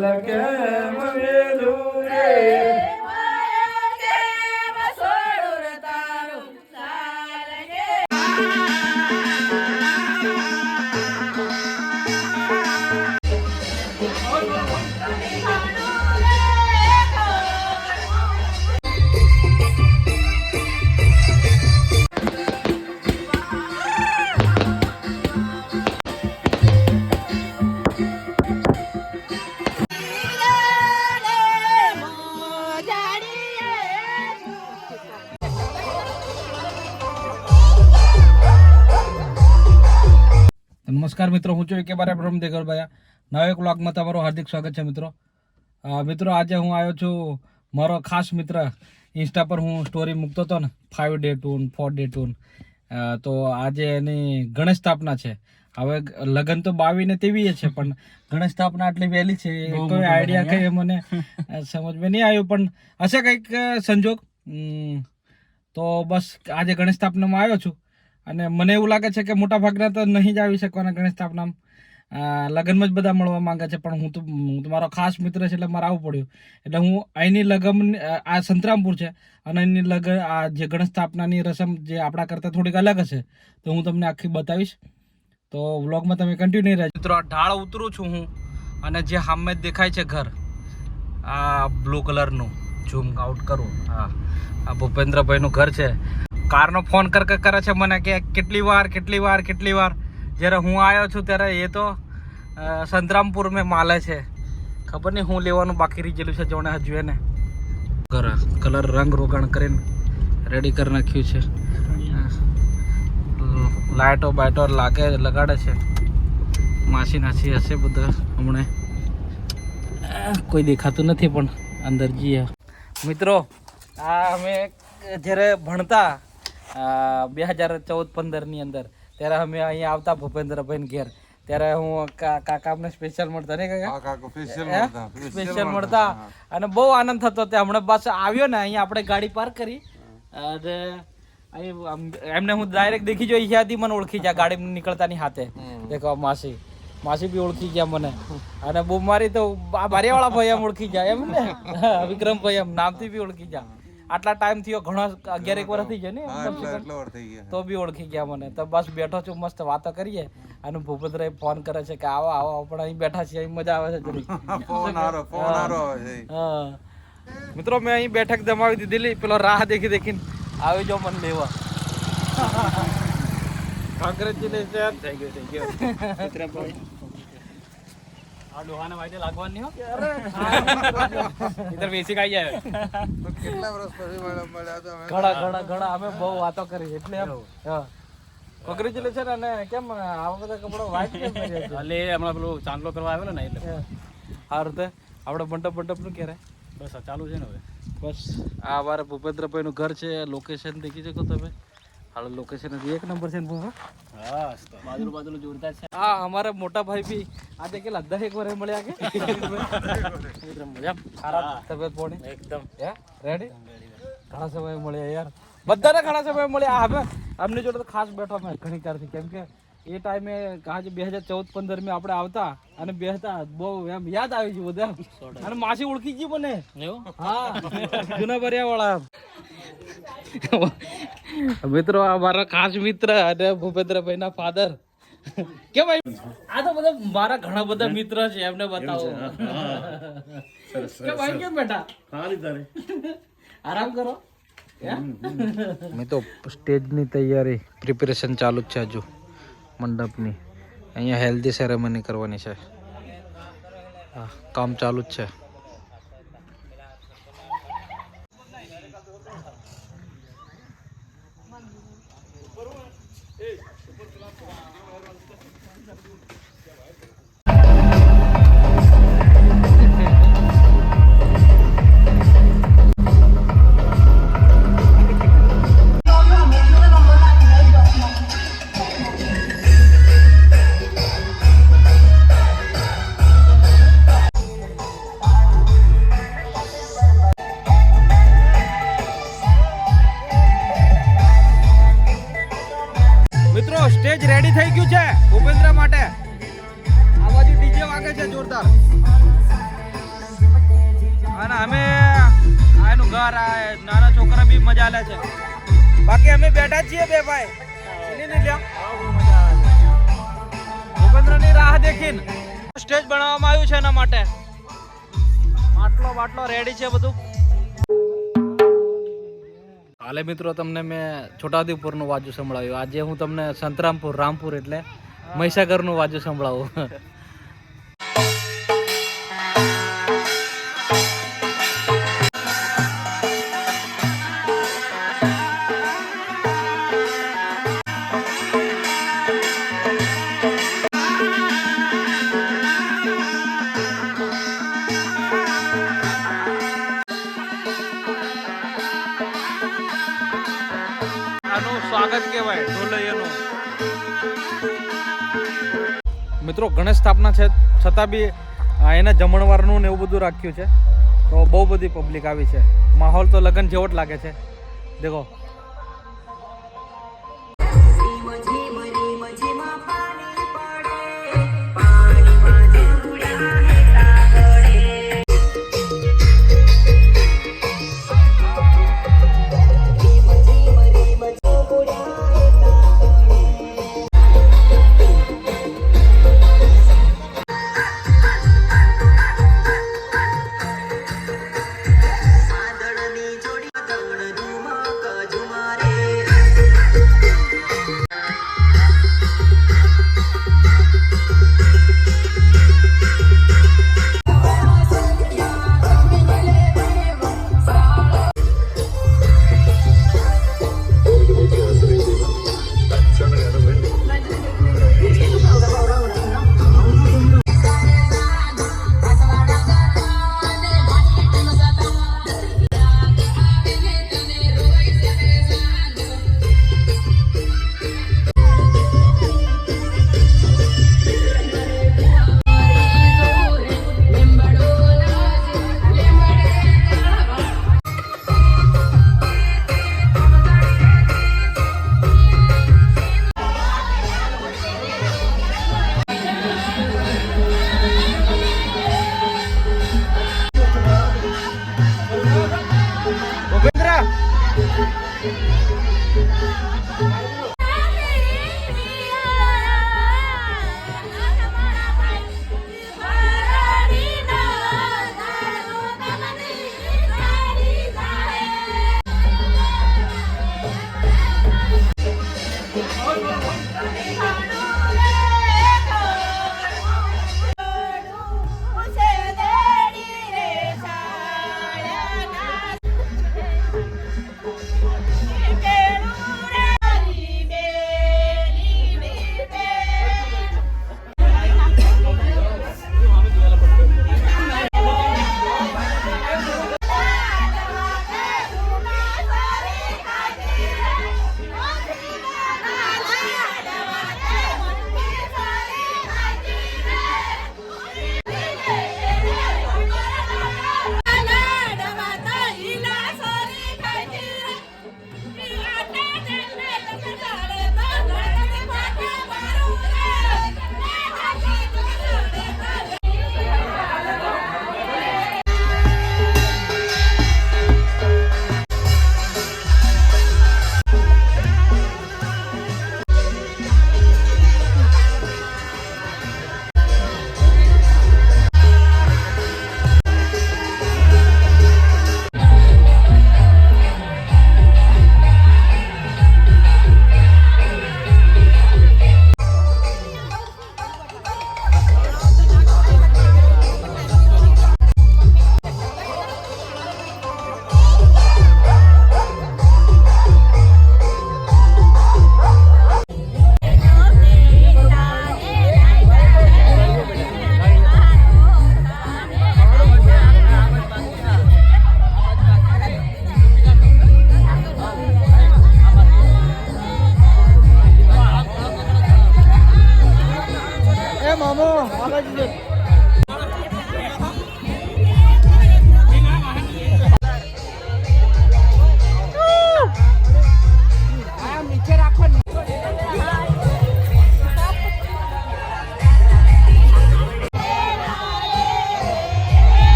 ચાલ નમસ્કાર મિત્રો હું છું કે બારે બ્રહ્મ દેગરભાઈ નવા એક બ્લોગમાં તમારું હાર્દિક સ્વાગત છે મિત્રો. મિત્રો આજે હું આવ્યો છું મારો ખાસ મિત્ર. ઇન્સ્ટા પર હું સ્ટોરી મૂકતો હતો ને ફાઇવ ડે ટૂન ફોર ડે ટૂન તો આજે એની ગણેશ સ્થાપના છે. હવે લગ્ન તો તો બાવીને તેવી છે પણ ગણેશ સ્થાપના આટલી વહેલી છે કોઈ આઈડિયા કઈ મને સમજમાં નહીં આવ્યું પણ હશે કંઈક સંજોગ? તો બસ આજે ગણેશ સ્થાપનામાં આવ્યો છું. અને મને એવું લાગે છે કે મોટા ભાગના તો નહીં જ આવી શકવાના ગણેશ સ્થાપનામાં. લગ્નમાં જ બધા મળવા માંગે છે, પણ હું તો હું તો મારો ખાસ મિત્ર છે એટલે મારે આવવું પડ્યું. એટલે હું અહીંની લગન આ સંતરામપુર છે, અને અહીંની લગન, આ જે ગણેશ સ્થાપનાની રસમ જે આપણા કરતાં થોડીક અલગ હશે, તો હું તમને આખી બતાવીશ. તો વ્લોગમાં તમે કન્ટિન્યુ રહેજો. મિત્રો, આ ઢાળ ઉતરું છું હું, અને જે સામે દેખાય છે ઘર, આ બ્લુ કલરનું, ઝૂમ આઉટ કરું. હા, આ ભૂપેન્દ્રભાઈનું ઘર છે. કારનો ફોન કર કર છે મને કે કેટલી વાર કેટલી વાર કેટલી વાર? જ્યારે હું આવ્યો છું ત્યારે એ તો સંતરામપુર મેં માલે છે. ખબર નહીં હું લેવાનું બાકી ગયેલું છે જોણે હજુ એને. કલર રંગ રોગાણ કરીને રેડી કરી નાખ્યું છે. લાઇટો બાઇટો લાગે, લગાડે છે. માસી નાસી હશે બધા હમણે. કોઈ દેખાતું નથી પણ અંદર જઈએ. મિત્રો, આ અમે જ્યારે ભણતા બે હજાર ચૌદ પંદરની અંદર. ત્યારે અમે અહીંયા આવતા ભૂપેન્દ્રભાઈ ઘેર. ત્યારે હું કાકા અમને સ્પેશિયલ મળતા ને કાકા? સ્પેશિયલ મળતા અને બહુ આનંદ થતો તે હમણાં બસ આવ્યો ને અહીંયા આપણે ગાડી પાર્ક કરી. અને એમને હું ડાયરેક્ટ દેખી જોઈ ત્યાંથી મને ઓળખી જાય ગાડી નીકળતાની હાથે. દેખો માસી. માસી બી ઓળખી ગયા મને. અને બહુ મારી તો આ બારીવાળા ભાઈ એમ ઓળખી જાય એમ ને? વિક્રમ ભાઈ એમ નામથી બી ઓળખી જાય આટલા ટાઈમ થયો ઘણો અગિયાર એક વર્ષ થઈ ગયા ને. તો બી ઓળખી ગયા મને. તો બસ બેઠો છું મસ્ત વાતો કરીએ. અને ભૂપેન્દ્ર ફોન કરે છે કે આવો આવો પણ અહીં બેઠા છીએ અહીં મજા આવે છે હા. મિત્રો મેં અહીં બેઠક જમાવી દીધેલી પેલો રાહ દેખી દેખીને આવી જો મને લેવા. કોંગ્રેચ્યુલેશન થઈ ગયું થઈ ગયું આ ડોહાને વાયદે લાગવાની હો. ઇધર બેસી કાઈ જાય. ઘણા ઘણા ઘણા અમે બહુ વાતો કરી એટલે હા. કોંગ્રેચ્યુલેશન અને કેમ આવા બધા કપડા વાઈટ કેમ પહેર્યા હમણાં પેલું ચાંદલો કરવા આવેલો ને એટલે. આ રીતે આપણે મંડપ મંડપનું ક્યારે બસ આ ચાલુ છે ને હવે. બસ આ અમારા ભૂપેન્દ્રભાઈ નું ઘર છે લોકેશન દેખી શકો તમે. હાલ લોકેશન એક નંબર છે ને ભૂપા હા બાજુ બાજુ જોરદાર છે. હા અમારા મોટા ભાઈ બી આજે કે દસ એક વાર મળ્યા કે? મજા? ખરાબ તબિયત પોણી? એકદમ. હે? રેડી ઘણા સમય મળ્યા યાર. બધાને ઘણા સમય મળ્યા. હવે અમને જોડે તો ખાસ બેઠો મેં ઘણી કારથી કેમ કે એ ટાઈમે આજે બે હજાર ચૌદ પંદરમાં આપણે આવતા અને બેસતા બહુ એમ યાદ આવી ગયું બધા. અને માસી ઓળખી ગઈ મને. હા. જૂના ભર્યા વાળા મિત્રો આ મારા ખાસ મિત્ર અને ભૂપેન્દ્રભાઈ ના ફાધર કે ભાઈ? આ તો બધા મારા ઘણા બધા મિત્ર છે એમને બતાવો. કે ભાઈ કેમ બેટા? આરામ કરો. મેં તો સ્ટેજની તૈયારી પ્રિપેરેશન ચાલુ જ છે હજુ મંડપની. અહીંયા હેલ્ધી સેરેમની કરવાની છે. હા કામ ચાલુ જ છે. આ નાના છોકરા બી મજા લે છે. બાકી અમે બેઠા છીએ બે ભાઈ. એની લ્યો ભૂપેન્દ્રની રાહ દેખીને સ્ટેજ બનાવવામાં આવ્યું છે એના માટે. માટલો બાટલો રેડી છે બધું. હાલે મિત્રો તમને મેં છોટાઉદેપુરનું વાજુ સંભળાવ્યું. આજે હું તમને સંતરામપુર રામપુર એટલે મહીસાગરનું વાજુ સંભળાવું. આનું સ્વાગત કહેવાય, ઢોલૈયાનું. મિત્રો, ગણેશ સ્થાપના છે, છતાં બી એને જમણવારનું ને એવું બધું રાખ્યું છે. તો બહુ બધી પબ્લિક આવી છે. માહોલ તો લગ્ન જેવો જ લાગે છે. દેખો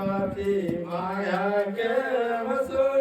કાથી માયા કે સોડું